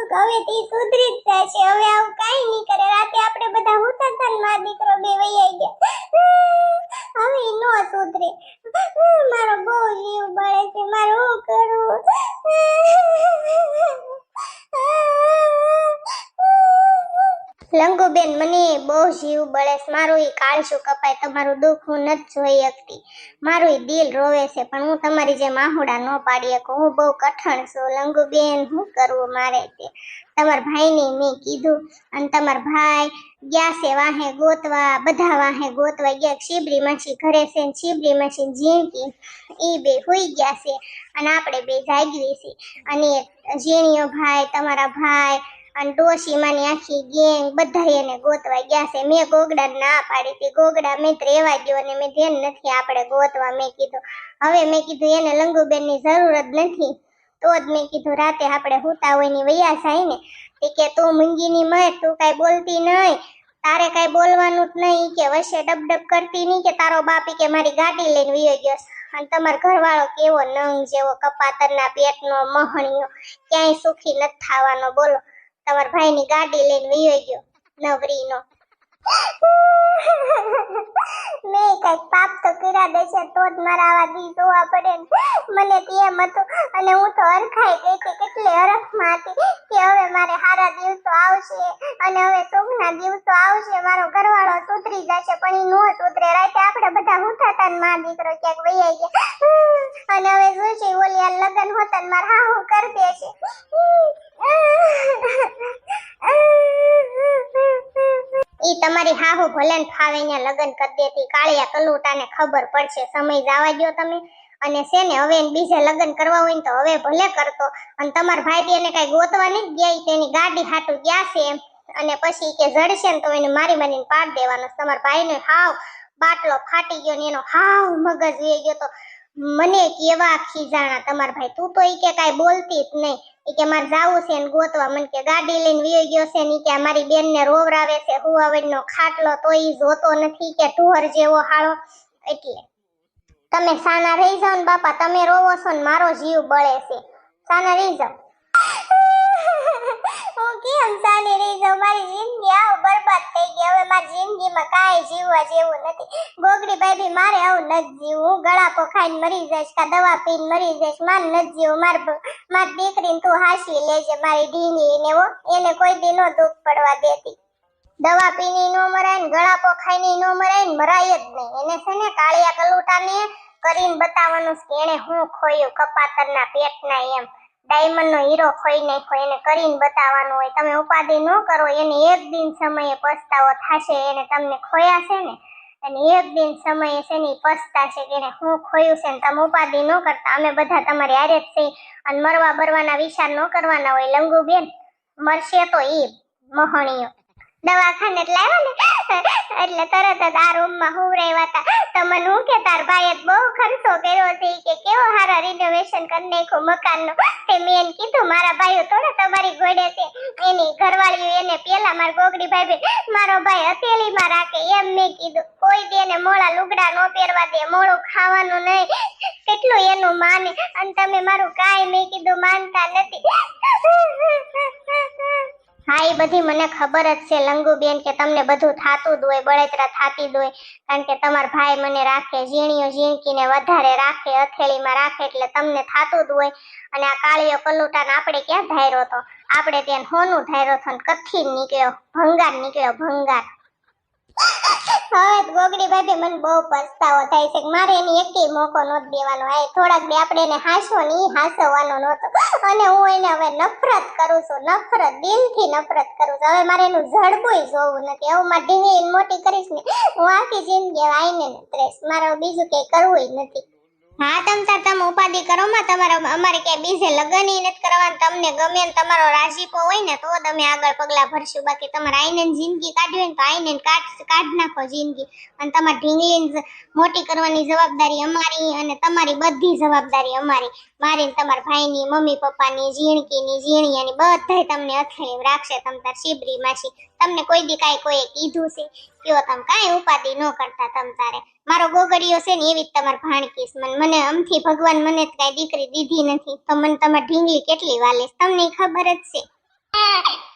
હતું કે હવે તે સુધરી જ જશે હવે આવું કઈ નહીં કરે. રાતે આપણે બધા હોતા હતા ને મારો દીકરો બે વૈયા ગયા. હવે નો સુધરે. લંગુબેન મને બહુ જીવ બળે છે. મારું એ કાળશું કપાય, તમારું દુઃખ હું નથી જોઈ શકતી. મારું એ દિલ રોવે છે, પણ હું તમારી જે માહુડા ન પાડી શકું. હું બહુ કઠણ છું. લંગુબેન શું કરવું મારે તે? તમારા ભાઈને મેં કીધું, અને તમારા ભાઈ ગયા છે વાહે ગોતવા, બધા વાહે ગોતવા ગયા. શિબરી માછી ઘરે છે, ને શિબરી માછી ઝીણકી એ બે હોઈ ગયા છે. અને આપણે બે જાગવી છે અને ઝીણીયો ભાઈ, તમારા ભાઈ અને ડોશીમાની આખી ગેંગ બધા એને ગોતવા ગયા છે. મેં ગોગડા ના પાડી હતી. ગોગડા મેં રેવા ગયો અને મેં ધ્યાન નથી આપણે ગોતવા. મેં કીધું, હવે મેં કીધું એને લંગુબેનની જરૂર જ નથી. તો જ મેં કીધું, રાતે આપણે હુતા હોયની વૈયા જાય ને. તે કે, તું મૂંગીની મર, તું કાંઈ બોલતી નહીં તારે કાંઈ બોલવાનું જ નહીં કે વચ્ચે ડબ ડબ કરતી નહીં કે, તારો બાપી કે, મારી ગાડી લઈને વયો ગયો અને તમારો ઘરવાળો કેવો નંગ જેવો કપાતરના પેટનો મહણિયો. ક્યાંય સુખી નથી થવાનો, બોલો. તમારા ભાઈની ગાડી લઈને વયો ગયો, નવરીનો. મે કંઈક પાપ તો કર્યા દેશે તો જ મારા આવા દી જોવા મને તો હતું, અને હું તો હરખાઈ ગઈ હતી, કેટલી હરખમાં હતી, કે હવે મારે સારા દિવસો આવશે, અને હવે સુખના દિવસો આવશે, મારો ઘરવાળો સુધરી જશે, પણ એ નો સુધરે. રાતે આપણે બધા હુતા હતા ને મા દીકરો ક્યાંક વૈયા ગયા. અને હવે જોશે ઓલી લગ્ન હોતા ને મારા હાહુ કરી દેશે. ઈ તમારી હાહુ ભલે ફાવે ને લગન કરી દેતી કાળિયા કલુટાને ખબર પડશે, સમય જવા ગયો તમે. અને છે ને, હવે બીજે લગ્ન કરવા હોય ને તો હવે ભલે કરતો. અને તમારા ભાઈ એને કઈ ગોતવા નહીં ગયા તેની ગાડી હાટું ગયા છે એમ. અને પછી કે જડશે ને તો એને મારી મારીને પાડ દેવાનો. તમારા ભાઈને હાવ બાટલો ફાટી ગયો ને એનો હાવ મગજ વે ગયો તો મને કેવા ખીજાણા તમારા ભાઈ તું તો ઈ કે કાંઈ બોલતી જ નહીં. ઈ કે મારે જાવું છે ને ગોતવા. મને કે ગાડી લઈને વિયો ગયો છે ને ઈ કે મારી મારી બેનને રોવરાવે છે હુવાવડનો ખાટલો તો ઈ જોતો નથી. કે ઢોર જેવો હાળો. એટલે તમે સાના રહી જાઓ ને બાપા, તમે રોવો છો ને મારો જીવ બળે છે. સાના રહી જાઓ. રહી જાઉં મારી જિંદગી આવ બરબાદ થઈ ગઈ. હવે મારી જિંદગીમાં કાંઈ જીવવા જેવું નથી. ગોગડી ભાઈ મારે આવું નથી જીવું હું ગળાપો ખાઈને મરી જઈશ કા દવા પીને મરી જઈશ. મારે નથી જીવું માર મારી દીકરીને તું હાસી લેજે. મારી ઢીંગલીને હો એને કોઈ દી નો દુઃખ પડવા દેતી. દવા પીની નો મરાય ને ગળાપો ની નો મરાય ને મરાય જ નહીં. એને છે ને કાળિયા કલુટા ને કરીને બતાવવાનું કે એને હું ખોયું કપાતરના પેટના એમ. ડાયમંડ નો હીરો ખોઈ નાખ્યો એને કરીને બતાવવાનું હોય. તમે ઉપાધિ ન કરો, એને એક દિન સમયે પસ્તાવો થશે, એને તમને ખોયા છે ને? અને એક દિન સમયે છે ને પસ્તાશે કે એને હું ખોયું છે ને? તમે ઉપાધિ ન કરતા. અમે બધા તમારી હારે જ થઈ અને મરવા બરવાના વિચાર ન કરવાના હોય. લંગુ બેન મરશે તો એ મહણીઓ. દવાખાને એટલે આવ્યો ને? એટલે તરત જ આ રૂમમાં હું હતા. તો મને હું કે, તાર ભાઈએ બહુ ખર્ચો કર્યો છે કે કેવો હારા રિનોવેશન કરી નાખ્યું મકાનનું. તે મેં કીધું, મારા ભાઈઓ થોડા તમારી ઘોડે છે. એની ઘરવાળીઓ એને પેલા મારા ગોગડી ભાઈ મારો ભાઈ હથેળીમાં રાખે, એમ મેં કીધું. કોઈ તેને મોળા લુગડા નો પહેરવા દે, મોળું ખાવાનું નહીં. કેટલું એનું માને. અને તમે મારું કાંઈ મેં કીધું માનતા નથી. હા, એ બધી મને ખબર જ છે લંગુબેન, કે તમને બધું થાતું જ હોય, બળેતરા થાતી જ હોય. કારણ કે તમારા ભાઈ મને રાખે, ઝીણીઓ ઝીણકીને વધારે રાખે અથેળીમાં રાખે, એટલે તમને થાતું જ હોય. અને આ કાળીઓ કલુટાને આપણે ક્યાં ધાર્યો તો આપણે ત્યાં હોનું ધાર્યો હતો ને નીકળ્યો, ભંગાર નીકળ્યો, ભંગાર. હવે ગોગડી ભાભી મને બહુ પસ્તાવો થાય છે મારે એની એકેય મોકો નહોતો દેવાનો. આ થોડાક બે આપણે એને હાસો ને ઈ હાંસવાનો નહોતો. અને હું એને હવે નફરત કરું છું, નફરત, દિલથી નફરત કરું છું. હવે મારે એનું જડબુય જોવું નથી. હવે મારે ઢીંગલીને મોટી કરીશ ને, હું આખી જિંદગી આવીને ત્રેસ મારે બીજું કંઈ કરવું નથી. હા, તમ તાર તમે ઉપાધિ કરો, માં તમારે અમારે ક્યાંય બીજે લગ્ન નથી કરવાનું, તમને ગમે ને તમારો રાજીપો હોય ને, તો તમે આગળ પગલા ભરશું. બાકી તમારે આઈને જિંદગી કાઢવી હોય તો આઈને કાઢ કાઢ નાખો જિંદગી. અને તમારે ઢીંગલી મોટી કરવાની જવાબદારી અમારી અને તમારી બધી જવાબદારી અમારી. મારી ને તમારા ભાઈની, મમ્મી પપ્પાની, ઝીણકીની, ઝીણિયાની બધાય તમને અથડાઈ રાખશે તમ તાર શિબરી માસી. તમને કોઈ દી કાંઈ કોઈએ કીધું છે? કયો તમે કાંઈ ઉપાધિ ન કરતા તમ તારે. મારો ગોગડીયો છે ને એવી જ તમારે ભાણકીશ મને મને અમથી ભગવાન મને જ કાંઈ દીકરી દીધી નથી. તો મને તમારી ઢીંગલી કેટલી વાલીશ તમને ખબર જ છે.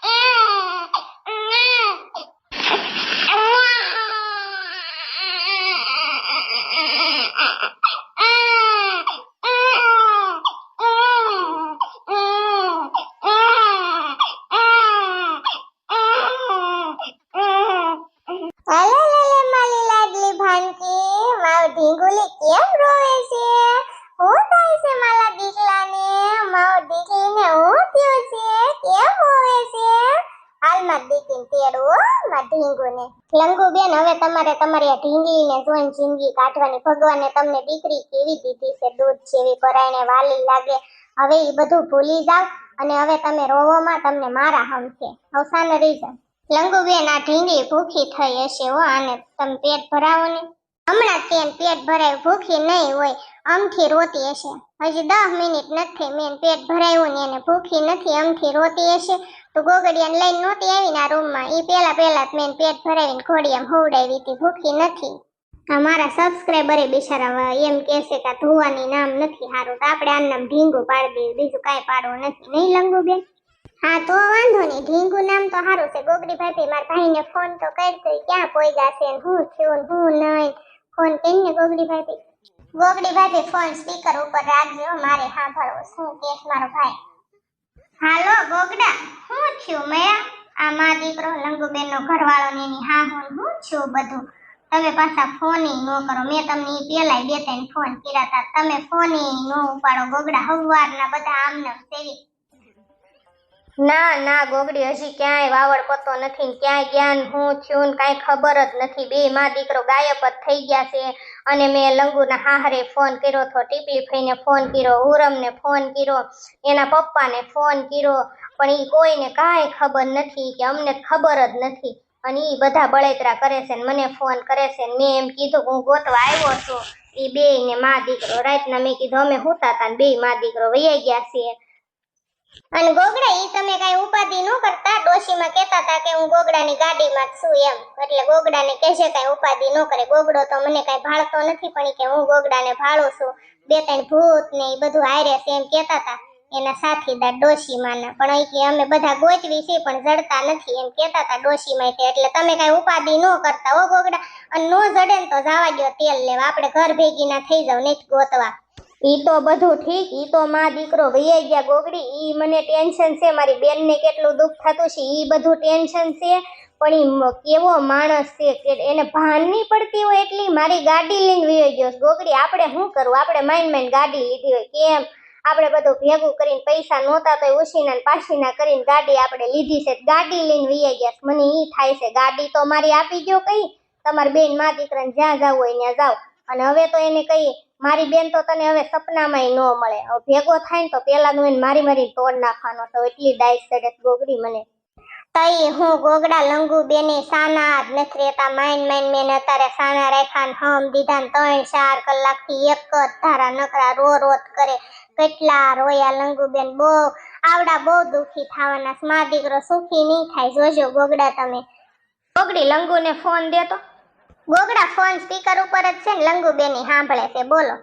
અલે લે મારી લાડલી ભાનકી મારો ઢીંગુલી કેમ રોવે છે હું થાય છે મારા દીકલાને મારો દીકલીને હું થયું છે કેમ રોવે છે હાલમાં દીકરીને તેડો માં ઢીંગુને. લંગુ બેન, હવે તમારે તમારી આ ઢીંગલીને જોઈને જિંદગી કાઢવાની. ભગવાને તમને દીકરી કેવી દીધી છે? દૂધ જેવી પરાયણે વાલી લાગે. હવે એ બધું ભૂલી જાવ અને હવે તમે રોવોમાં તમને મારા હમ છે. અવસાન રીઝન લંગુબેન આ ઢીંગલી ભૂખી થઈ હશે હો, આને તમે પેટ ભરાવો ને હમણાં તેમ પેટ ભરાય? ભૂખી નહીં હોય. અમથી રોતી હશે. હજી દસ મિનિટ નથી, મેં પેટ ભરાયું ને એને ભૂખી નથી અમથી રોતી હશે. તો ગોગડિયાને લઈને નહોતી આવીને આ રૂમમાં. એ પહેલાં પહેલાં જ મેં પેટ ભરાવીને એમ હોવડાવી હતી, ભૂખી નથી. આ મારા સબસ્ક્રાઈબરે બિચારા એમ કહેશે કે ધોવાની નામ નથી સારું તો આપણે આમ નામ ઢીંગું પાડી દઈએ, બીજું કાંઈ પાડવું નથી. નહીં લંગુબેન હા, તો વાંધો નહીં, ઢીંગુ નામ તો સારું છે. ગોગડી ભાભી મારા ભાઈને ફોન તો કરતો ક્યાં પોઈગા છે ને હું થયું હું નહીં. ફોન કરીને ગોગડી ભાભી ગોગડી ભાભી ફોન સ્પીકર ઉપર રાખજો. મારે સાંભળવો. શું કેસ મારો ભાઈ? હાલો ગોગડા શું થયું મેં? આ મા દીકરો લંગુબેન નો ઘરવાળો ને એની હા હું હું છું બધું? તમે પાછા ફોન ન કરો. મેં તમને ઈ પેલાય બે ત્રણ ફોન કર્યા હતા તમે ફોન ન ઉપાડો. ગોગડા હવારના બધા આમને સેવી ના ના, ગોગડી, હજી ક્યાંય વાવડ પતો નથી ને ક્યાંય જ્ઞાન હું થયું ને કાંઈ ખબર જ નથી. બે માં દીકરો ગાયબ જ થઈ ગયા છે અને મેં લંગુના હાહરે ફોન કર્યો તો ટીપલી ફઈને ફોન કર્યો, ઉરમને ફોન કર્યો, એના પપ્પાને ફોન કર્યો, પણ એ કોઈને કાંઈ ખબર નથી કે અમને ખબર જ નથી. અને એ બધા બળેતરા કરે છે ને મને ફોન કરે છે ને મેં એમ કીધું હું ગોતવા આવ્યો છું. એ બે ને મા દીકરો રાતના મેં કીધું અમે હુતા હતા ને બે મા દીકરો વૈયા ગયા છે. અને ગોગડા ઈ તમે કઈ ઉપાધિ ન કરતા? ડોશીમાં કહેતા હતા કે હું ગોગડાની ગાડીમાં છું એમ. એટલે ગોગડાને કહેશે કઈ ઉપાધિ ન કરે. ગોગડો તો મને કઈ ભાળતો નથી, પણ કે હું ગોગડાને ભાળું છું. બે ત્રણ ભૂત ને એ બધું હારે છે એમ કહેતા હતા એના સાથીદાર ડોશીમાના. પણ અહીંથી અમે બધા ગોચવી છે પણ જડતા નથી એમ કહેતા હતા ડોશીમાં એટલે તમે કઈ ઉપાધિ ન કરતા ઓ ગોગડા. અને નો જડે ને તો જવા દ્યો તેલ લેવા. આપણે ઘર ભેગી ના થઈ જાવ, નહીં ગોતવા. ઈ તો બધું ઠીક, ઈ તો માં દીકરો વૈયા ગયા ગોગડી, ઈ મને ટેન્શન છે, મારી બેનને કેટલું દુઃખ થતું છે, ઈ બધું ટેન્શન છે. પણ ઈ કેવો માણસ છે કે એને ભાન નહીં પડતી હોય એટલી, મારી ગાડી લઈને વયો ગયો ગોગડી, આપણે શું કરવું? આપણે માઇન માઇન ગાડી લીધી હોય, કેમ? આપણે બધું ભેગું કરીને પૈસા નહોતા તો ઉછીના પાછીના કરીને ગાડી આપણે લીધી છે. ગાડી લઈને વૈયા ગયા મને ઈ થાય છે. ગાડી તો મારી આપી ગયો કઈ. તમારી બેનમાં દીકરાને જ્યાં જાવ હોય ત્યાં જાવ અને હવે તો એને કઈ મારી બેન તો તને હવે સપનામાંય ન મળે. ભેગો થાય ને તો પેલા નું મારી મારી તોડ નાખવાનો તો એટલી ડાઈસ ચડે ગોગડી મને. તઈ હું ગોગડા લંગુ બેને સાના જ નથી રહેતા. માઇન માઇન મેં અત્યારે સાના રાખ્યા ને હમ દીધા ને ત્રણ ચાર કલાકથી એક જ ધારા નકરા રો રોત કરે. કેટલા રોયા લંગુ બેન, બહુ આવડા બહુ દુખી થવાના. મા દીકરો સુખી નહીં થાય. જોજો ગોગડા તમે. ગોગડી લંગુને ફોન દે તો. ગોગડા ફોન સ્પીકર ઉપર જ છે ને લંગુ બેની સાંભળે છે, બોલો.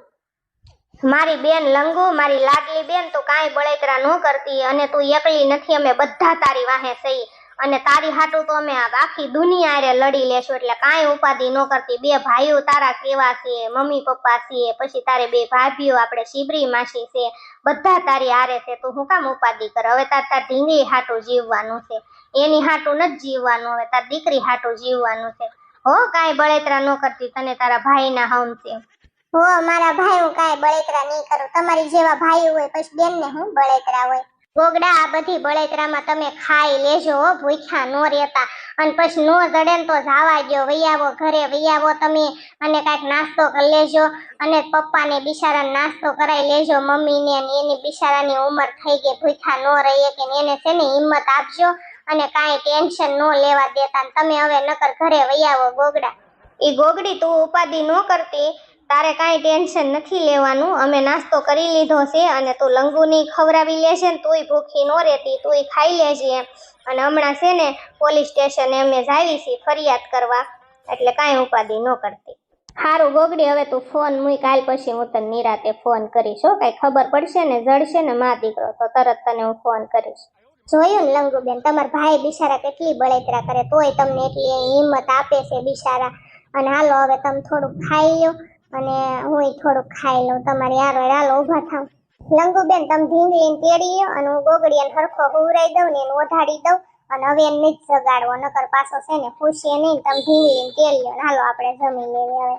મારી બેન લંગુ, મારી લાડલી બેન, તું કાંઈ બળતરા ન કરતી અને તું એકલી નથી, અમે બધા તારી વાહે સહી અને તારી હાટું તો અમે આખી દુનિયા હારે લડી લેશું, એટલે કાંઈ ઉપાધિ ન કરતી. બે ભાઈઓ તારા કેવા છે, મમ્મી પપ્પા છે, પછી તારે બે ભાભીઓ, આપણે શિબરી માસી છે, બધા તારી હારે છે. તું હું કામ ઉપાધિ કર? હવે તાર તાર ઢીંગી હાટું જીવવાનું છે. એની હાટું નથી જીવવાનું, હવે તાર દીકરી હાટું જીવવાનું છે. હો, કાંઈ બળેતરા ન કરતી, તને તારા ભાઈના હમ છે. હો, મારા ભાઈ, હું કાંઈ બળેતરા નહીં કરું. તમારી જેવા ભાઈ હોય, પછી બેનને હું બળેતરા હોય? ગોગડા, આ બધી બળેતરામાં તમે ખાઈ લેજો, હો, ભૂખ્યા નો રહેતા. અને પછી નો જડે ને તો જાવા દ્યો વૈયાવો ઘરે વૈયાવો તમે, અને કાંઈક નાસ્તો કરી લેજો. અને પપ્પાને બિચારાને નાસ્તો કરાવી લેજો, મમ્મીને એની બિચારાની ઉંમર થઈ ગઈ, ભૂખ્યા નો રહીએ કે એને છે ને હિંમત આપજો. અને કાંઈ ટેન્શન ન લેવા દેતા તમે હવે નકર ઘરે વૈયાવો ગોગડા. એ ગોગડી તું ઉપાધિ ન કરતી, તારે કાંઈ ટેન્શન નથી લેવાનું. અમે નાસ્તો કરી લીધો છે અને તું લંગુની ખવડાવી લેશે ને તુંય ભૂખી ન રહેતી, તુંય ખાઈ લેજે એમ. અને હમણાં છે ને પોલીસ સ્ટેશને અમે જાવી છીએ ફરિયાદ કરવા, એટલે કાંઈ ઉપાધિ ન કરતી. સારું ગોગડી, હવે તું ફોન મૂક, કાલ પછી હું તને નિરાતે ફોન કરીશ હો. કાંઈ ખબર પડશે ને, જડશે ને, મા દીકરો, તો તરત તને હું ફોન કરીશ. જોયું ને લંગુબેન, તમારા ભાઈ બિચારા કેટલી બળેતરા કરે, તોય તમને એટલી હિંમત આપે છે બિચારા અને હાલો, હવે તમે થોડુંક ખાઈ લો અને હું થોડુંક ખાઈ લઉં. તમારી હારો હાલો ઊભા થાવ. લંગુબેન, તમે ઢીંગલીને તેડી લો અને હું ગોગડીયાને હરખો હુવરાઈ દઉં ને એને ઓઢાડી દઉં અને હવે એને જ જગાડવો, નકર પાછો છે ને ખુશી નહીં તમે ઢીંગલીને તેડી લો હાલો, આપણે જમી લેવી હવે.